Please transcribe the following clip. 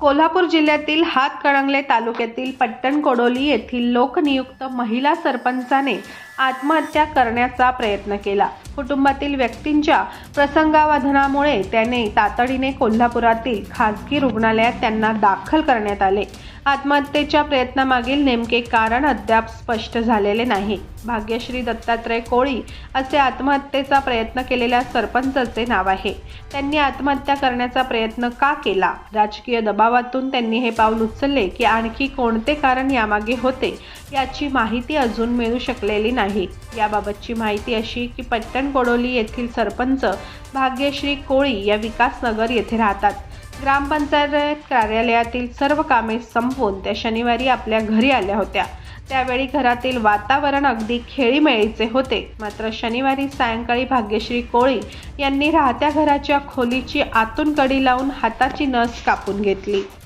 कोल्हापूर जिल्ह्यातील हातकणंगले तालुक्यातील पट्टण कोडोली येथील लोकनियुक्त महिला सरपंचाने आत्महत्या करण्याचा प्रयत्न केला. कुटुंबातील व्यक्तींच्या प्रसंगावधनामुळे त्याने तातडीने कोल्हापुरातील खासगी रुग्णालयात त्यांना दाखल करण्यात आले. आत्महत्येच्या प्रयत्नामागील नेमके कारण अद्याप स्पष्ट झालेले नाही. भाग्यश्री दत्तात्रय कोळी असे आत्महत्येचा प्रयत्न केलेल्या सरपंचचे नाव आहे. त्यांनी आत्महत्या करण्याचा प्रयत्न का केला? राजकीय दबावातून त्यांनी हे पाऊल उचलले की आणखी कोणते कारण यामागे होते याची माहिती अजून मिळू शकलेली नाही. याबाबतची माहिती अशी की पट्टण कोडोली येथील सरपंच भाग्यश्री कोळी या विकासनगर येथे राहतात. ग्रामपंचायत कार्यालयातील सर्व कामे संपवून त्या शनिवारी आपल्या घरी आल्या होत्या. त्यावेळी घरातील वातावरण अगदी खेळीमेळीचे होते. मात्र शनिवारी सायंकाळी भाग्यश्री कोळी यांनी राहत्या घराच्या खोलीची आतून कडी लावून हाताची नस कापून घेतली.